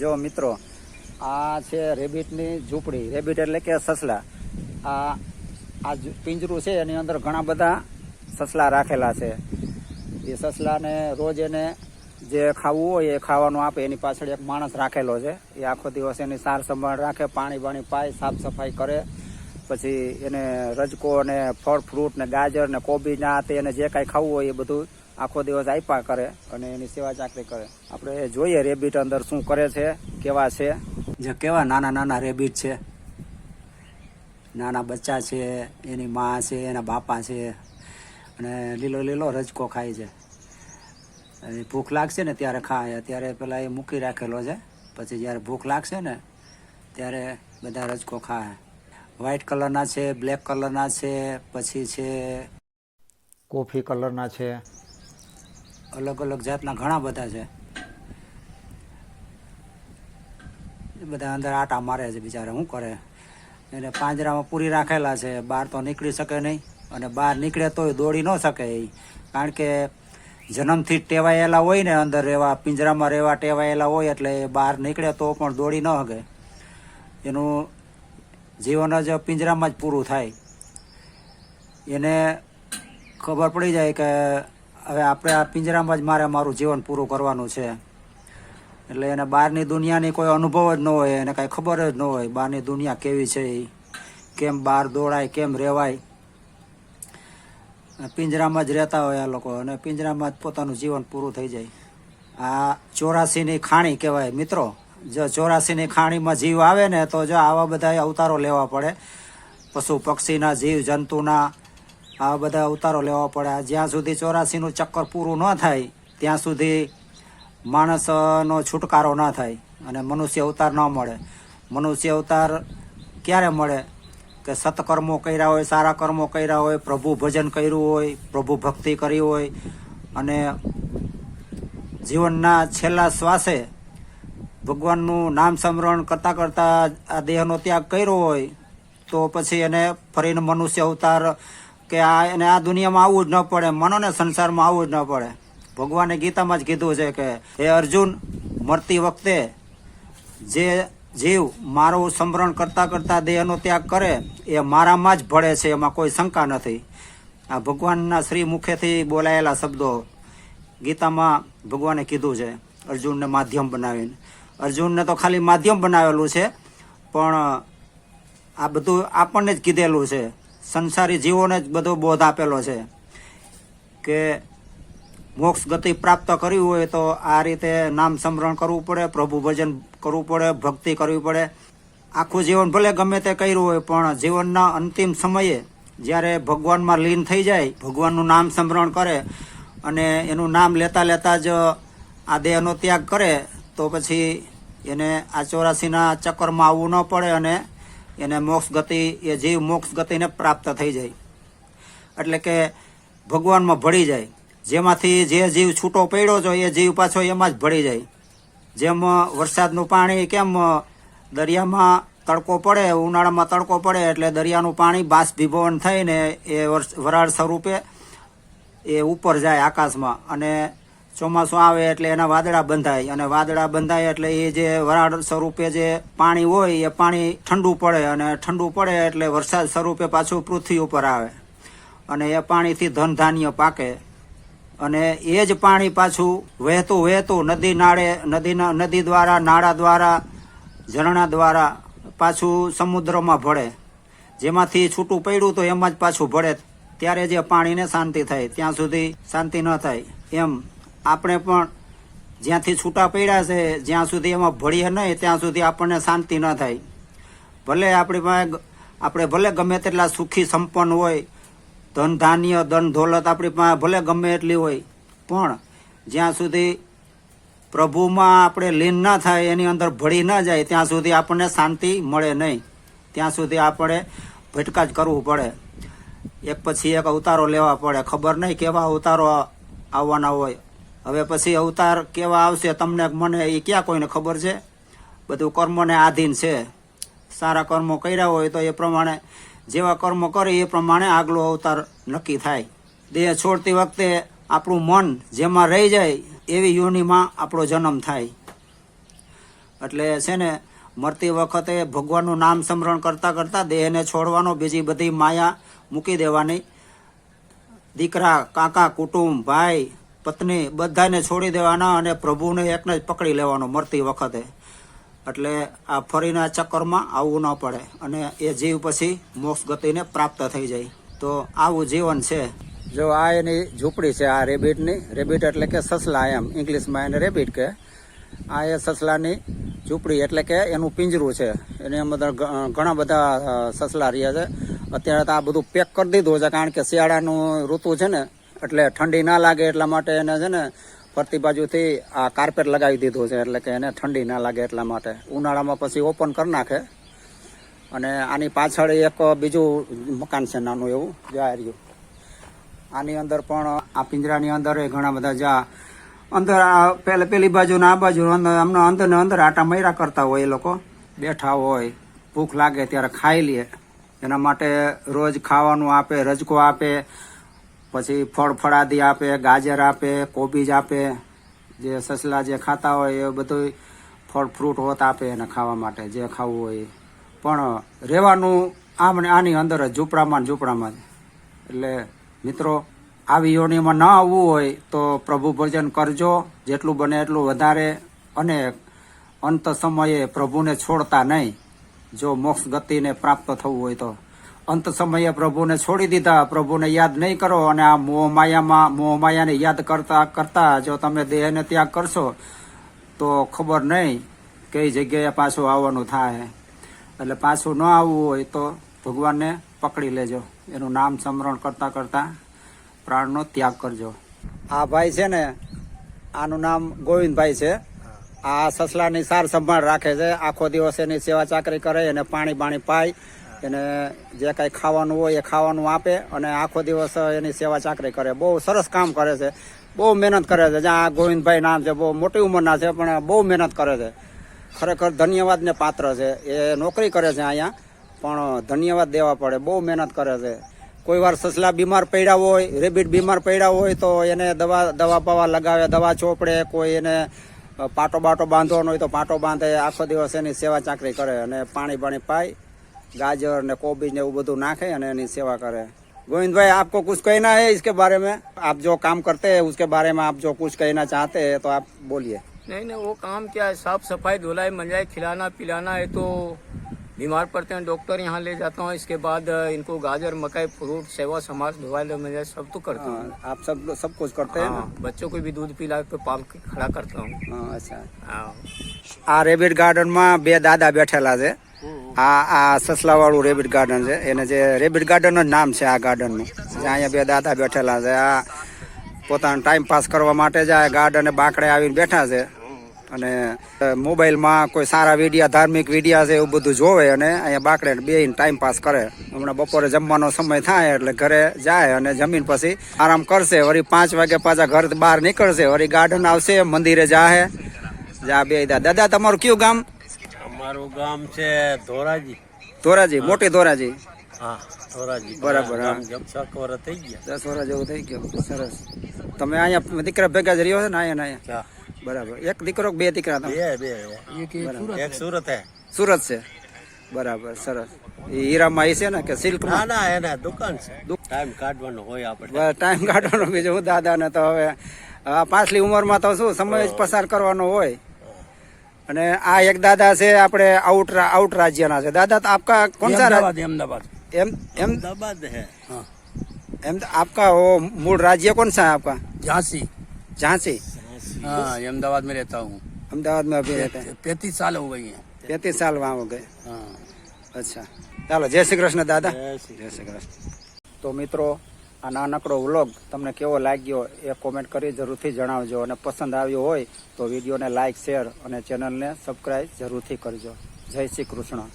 જો મિત્રો, આ છે રેબિટની ઝૂંપડી. રેબિટ એટલે કે સસલા. આ આ પિંજરું છે, એની અંદર ઘણા બધા સસલા રાખેલા છે. એ સસલાને રોજ એને જે ખાવું હોય એ ખાવાનું આપે. એની પાછળ એક માણસ રાખેલો છે. એ આખો દિવસ એની સાર સંભાળ રાખે, પાણી બાણી પાય, સાફ સફાઈ કરે. પછી એને રજકો ને ફળ, ફ્રૂટ ને ગાજર ને કોબી ના તે એને જે કાંઈ ખાવું હોય એ બધું આખો દિવસ આપ્યા કરે અને એની સેવા ચાકરી કરે. આપણે જોઈએ રેબિટ અંદર શું કરે છે કેવા છે. જે કેવા નાના નાના રેબિટ છે. નાના બચ્ચા છે એની મા છે એના બાપા છે. અને લીલો લીલો રજકો ખાય છે. એ ભૂખ લાગશે ને ત્યારે ખાય. અત્યારે પેલા એ મૂકી રાખેલો છે. પછી જ્યારે ભૂખ લાગશે ને ત્યારે બધા રજકો ખાય. વ્હાઈટ કલરના છે બ્લેક કલરના છે પછી છે કોફી કલરના છે. અલગ અલગ જાતના ઘણા બધા છે. બધા અંદર આટા મારે છે બિચારા, શું કરે? એને પાંજરામાં પૂરી રાખેલા છે, બહાર તો નીકળી શકે નહીં અને બહાર નીકળે તોય દોડી ન શકે એ. કારણ કે જન્મથી ટેવાયેલા હોય ને અંદર રહેવા પિંજરામાં રહેવા ટેવાયેલા હોય એટલે બહાર નીકળે તો પણ દોડી ન શકે એનું જીવન જ પિંજરામાં જ પૂરું થાય. એને ખબર પડી જાય કે હવે આપણે આ પિંજરામાં જ મારે મારું જીવન પૂરું કરવાનું છે. એટલે એને બહારની દુનિયાની કોઈ અનુભવ જ ન હોય, એને કાંઈ ખબર જ ન હોય બહારની દુનિયા કેવી છે એ કેમ બહાર દોડાય, કેમ રહેવાય પિંજરામાં જ રહેતા હોય આ લોકો અને પિંજરામાં જ પોતાનું જીવન પૂરું થઈ જાય. આ ચોરાસીની ખાણી કહેવાય મિત્રો. જો ચોરાસીની ખાણીમાં જીવ આવે ને તો જો આવા બધા અવતારો લેવા પડે. પશુ પક્ષીના જીવ, જંતુના આવા બધા અવતારો લેવા પડે. જ્યાં સુધી ચોરાસીનું ચક્કર પૂરું ન થાય, ત્યાં સુધી માણસનો છુટકારો ન થાય અને મનુષ્ય અવતાર ન મળે. મનુષ્ય અવતાર ક્યારે મળે? કે સત્કર્મો કર્યા હોય, સારા કર્મો કર્યા હોય, પ્રભુ ભજન કર્યું હોય, પ્રભુ ભક્તિ કરી હોય અને જીવનના છેલ્લા શ્વાસે ભગવાનનું નામ સ્મરણ કરતાં કરતાં આ દેહનો ત્યાગ કર્યો હોય, તો પછી એને ફરીને મનુષ્ય અવતાર કે આ એને આ દુનિયામાં આવવું જ ન પડે, મનોને સંસારમાં આવવું જ ન પડે. ભગવાને ગીતામાં જ કીધું છે કે, હે અર્જુન, મરતી વખતે જે જીવ મારું સમરણ કરતાં કરતાં દેહનો ત્યાગ કરે, એ મારામાં જ ભળે છે, એમાં કોઈ શંકા નથી. આ ભગવાનના શ્રી મુખેથી બોલાયેલા શબ્દો ગીતામાં ભગવાને કીધું છે, અર્જુનને માધ્યમ બનાવીને. અર્જુનને તો ખાલી માધ્યમ બનાવેલું છે, પણ આ બધું આપણને જ કીધેલું છે. સંસારી જીવોને જ બધો બોધ આપેલો છે કે મોક્ષ ગતિ પ્રાપ્ત કરવી હોય તો આ રીતે નામ સ્મરણ કરવું પડે, પ્રભુ ભજન કરવું પડે, ભક્તિ કરવી પડે. આખું જીવન ભલે ગમે તે કર્યું હોય, પણ જીવનના અંતિમ સમયે જ્યારે ભગવાનમાં લીન થઈ જાય, ભગવાનનું નામ સ્મરણ કરે અને એનું નામ લેતા લેતા જ આ દેહનો ત્યાગ કરે, તો પછી એને આ ચોરાસીના ચક્કરમાં આવવું ન પડે અને એને મોક્ષ ગતિ, એ જીવ મોક્ષ ગતિને પ્રાપ્ત થઈ જાય. એટલે કે ભગવાનમાં ભળી જાય. જેમાંથી જે જીવ છૂટો પડ્યો છે, એ જીવ પાછો એમાં જ ભળી જાય. જેમ વરસાદનું પાણી કેમ દરિયામાં તડકો પડે, ઉનાળામાં તડકો પડે, એટલે દરિયાનું પાણી બાષ્પીભવન થઈને એ વરાળ સ્વરૂપે એ ઉપર જાય આકાશમાં. અને ચોમાસું આવે એટલે એના વાદળા બંધાય. અને વાદળા બંધાય એટલે એ જે વરાળ સ્વરૂપે જે પાણી હોય, એ પાણી ઠંડુ પડે. અને ઠંડુ પડે એટલે વરસાદ સ્વરૂપે પાછું પૃથ્વી ઉપર આવે. અને એ પાણીથી ધન ધાન્ય પાકે. અને એ જ પાણી પાછું વહેતું વહેતું નદી નાળે નદીના નદી દ્વારા, નાળા દ્વારા, ઝરણા દ્વારા પાછું સમુદ્રમાં ભળે. જેમાંથી છૂટું પડ્યું તો એમાં જ પાછું ભળે. ત્યારે જે પાણીને શાંતિ થાય, ત્યાં સુધી શાંતિ ન થાય. એમ આપણે પણ જ્યાંથી છૂટા પડ્યા છે, જ્યાં સુધી એમાં ભળીએ નહીં, ત્યાં સુધી આપણને શાંતિ ન થાય. ભલે આપણી પાસે આપણે ભલે ગમે તેટલા સુખી સંપન્ન હોય, ધન ધાન્ય, ધન દોલત આપણી પાસે ભલે ગમે એટલી હોય, પણ જ્યાં સુધી પ્રભુમાં આપણે લીન ન થાય, એની અંદર ભળી ન જાય, ત્યાં સુધી આપણને શાંતિ મળે નહીં. ત્યાં સુધી આપણે ભટકા જ કરવું પડે. એક પછી એક અવતારો લેવા પડે. ખબર નહીં કેવા અવતારો આવવાના હોય. હવે પછી અવતાર કેવા આવશે તમને મને એ ક્યાં કોઈને ખબર છે? બધું કર્મને આધીન છે. સારા કર્મો કર્યા હોય તો એ પ્રમાણે, જેવા કર્મો કરે એ પ્રમાણે આગલો અવતાર નક્કી થાય. દેહ છોડતી વખતે આપણું મન જેમાં રહી જાય એવી યોનિમાં આપણો જન્મ થાય. એટલે છે ને, મરતી વખતે ભગવાનનું નામ સ્મરણ કરતાં કરતાં દેહને છોડવાનો બીજી બધી માયા મૂકી દેવાની. દીકરા, કાકા, કુટુંબ, ભાઈ પત્ની બધાને છોડી દેવાના અને પ્રભુને એકને જ પકડી લેવાનો મરતી વખતે. એટલે આ ફરીના ચક્કરમાં આવવું ન પડે અને એ જીવ પછી મોક્ષ ગતિને પ્રાપ્ત થઈ જાય. તો આવું જીવન છે. જો આ એની ઝૂંપડી છે, આ રેબિટની, રેબિટ એટલે કે સસલા એમ, ઇંગ્લિશમાં એને રેબિટ કે આ એ સસલાની ઝૂંપડી એટલે કે એનું પિંજરું છે. એની અંદર ઘણા બધા સસલા રહ્યા છે. અત્યારે તો આ બધું પેક કરી દીધું છે, કારણ કે શિયાળાનું ઋતુ છે ને એટલે ઠંડી ના લાગે એટલા માટે એને છે ને ફરતી બાજુથી આ કાર્પેટ લગાવી દીધું છે, એટલે કે એને ઠંડી ના લાગે એટલા માટે. ઉનાળામાં પછી ઓપન કરી નાખે. અને આની પાછળ એક બીજું મકાન છે, નાનું એવું જાય રહ્યું આની અંદર પણ આ પિંજરાની અંદર ઘણા બધા જા અંદર આ પેલે પેલી બાજુ ને આ બાજુ આમનો અંદર ને અંદર આટા મૈરા કરતા હોય એ લોકો. બેઠા હોય, ભૂખ લાગે ત્યારે ખાઈ લે. એના માટે રોજ ખાવાનું આપે, રજકો આપે પછી ફળ ફળાદી આપે, ગાજર આપે, કોબીજ આપે, જે સસલા જે ખાતા હોય એ બધું ફળ ફ્રૂટ હોત આપે એને ખાવા માટે, જે ખાવું હોય પણ રહેવાનું આમ ને આની અંદર જ, ઝૂંપડામાં ઝૂંપડામાં એટલે મિત્રો, આવી યોનિમાં ન આવવું હોય તો પ્રભુ ભજન કરજો, જેટલું બને એટલું વધારે. અને અંત સમયે પ્રભુને છોડતા નહીં. જો મોક્ષ ગતિને પ્રાપ્ત થવું હોય તો. અંત સમયે પ્રભુને છોડી દીધા. પ્રભુને યાદ નહીં કરો અને આ મોહ માયામાં મોહ માયાને યાદ કરતા કરતા જો તમે દેહને ત્યાગ કરશો, તો ખબર નહીં કઈ જગ્યાએ પાછું આવવાનું થાય. એટલે પાછું ન આવવું હોય તો ભગવાનને પકડી લેજો. એનું નામ સ્મરણ કરતા કરતા પ્રાણનો ત્યાગ કરજો. આ ભાઈ છે ને, આનું નામ ગોવિંદભાઈ છે. આ સસલાની સાર સંભાળ રાખે છે. આખો દિવસ એની સેવા ચાકરી કરે અને પાણી બાણી પાય. એને જે કાંઈ ખાવાનું હોય એ ખાવાનું આપે અને આખો દિવસ એની સેવા ચાકરી કરે. બહુ સરસ કામ કરે છે. બહુ મહેનત કરે છે. જ્યાં ગોવિંદભાઈ નામ છે, બહુ મોટી ઉંમરના છે, પણ બહુ મહેનત કરે છે. ખરેખર ધન્યવાદને પાત્ર છે. એ નોકરી કરે છે અહીંયા, પણ ધન્યવાદ દેવા પડે. બહુ મહેનત કરે છે. કોઈ વાર સસલા બીમાર પડ્યા હોય રેબિટ બીમાર પડ્યા હોય, તો એને દવા દવા પવા લગાવે, દવા ચોપડે, કોઈ એને પાટો બાટો બાંધવાનો હોય તો પાટો બાંધે, આખો દિવસ એની સેવા ચાકરી કરે અને પાણી બાણી પાય. गाजर ने कोबीज ने वो બધું નાખે અને એની સેવા કરે गोविंद भाई आपको कुछ कहना है इसके बारे में आप जो काम करते हैं उसके बारे में आप जो कुछ कहना चाहते हैं तो आप बोलिए नहीं नहीं वो काम क्या है साफ सफाई धुलाई मंजाई खिलाना पिलाना है तो बीमार पड़ते हैं डॉक्टर यहाँ ले जाता हूँ इसके बाद अ, इनको गाजर मकई फ्रूट सेवा समाज धुलाई मंजाई सब तो करता हूँ हाँ, आप सब सब कुछ करते हैं ना हाँ, बच्चों को भी दूध पिला के पाल के खड़ा करता हूँ હા, અચ્છા हाँ આ રેબિટ ગાર્ડનમાં બે દાદા બેઠેલા છે આ આ સસલાવાળું રેબિટ ગાર્ડન છે. એને જે રેબિટ ગાર્ડન જ નામ છે આ ગાર્ડનનું જ્યાં અહીંયા બે દાદા બેઠેલા છે. આ પોતાનો ટાઈમ પાસ કરવા માટે જ આ ગાર્ડને બાકડે આવીને બેઠા છે. અને મોબાઈલમાં કોઈ સારા વિડીયા, ધાર્મિક વિડીયા છે એવું બધું જોવે અને અહીંયા બાકડે બેહીને ટાઈમ પાસ કરે. હમણાં બપોરે જમવાનો સમય થાય એટલે ઘરે જાય અને જમીન પછી આરામ કરશે. વળી પાંચ વાગે પાછા ઘર બહાર નીકળશે. વળી ગાર્ડન આવશે, મંદિરે જાહે. જા બે દાદા, તમારું કયું ગામ? અમારું ગામ છે ધોરાજી. ધોરાજી મોટી ધોરાજી. હા ધોરાજી. બરાબર, હા. વર્ષ થઈ ગયા. દસ વર્ષ જેવું થઈ ગયું. સરસ. તમે અહીંયા દીકરા ભેગા જ રહ્યો છો ને? અહીંયા અહીંયા? બરાબર. એક દીકરો બે દીકરા બે બે એક સુરત હે. સુરત છે. બરાબર સરસ. એ હીરામાં એ છે ને કે ના ના એને દુકાન છે. ટાઈમ કાઢવાનો હોય આપણે. ટાઈમ કાઢવાનો બીજું. હું દાદાને તો હવે પાછલી ઉંમરમાં તો શું સમય જ પસાર કરવાનો હોય. અને આ એક દાદા છે આપણે આઉટ રા- આઉટ રાજ્યના છે દાદા તો આપકા કોણ સા રાજ્ય अहमदाबाद એમ એમ अहमदाबाद है एम आपका वो मूल राज्य कौन सा है आपका झांसी झांसी हाँ अहमदाबाद में रहता हूँ अहमदाबाद में अभी रहते हैं पैंतीस साल हो गई हैं पैंतीस साल वहाँ हो गए हाँ અચ્છા ચાલો જય શ્રી કૃષ્ણ દાદા જય શ્રી જય શ્રી કૃષ્ણ તો મિત્રો આ નાનકડો વ્લોગ તમને કેવો લાગ્યો એ કોમેન્ટ કરી જરૂરથી જણાવજો. અને પસંદ આવ્યો હોય તો વિડીયોને લાઇક શેર અને ચેનલને સબસ્ક્રાઈબ જરૂરથી કરજો. જય શ્રી કૃષ્ણ.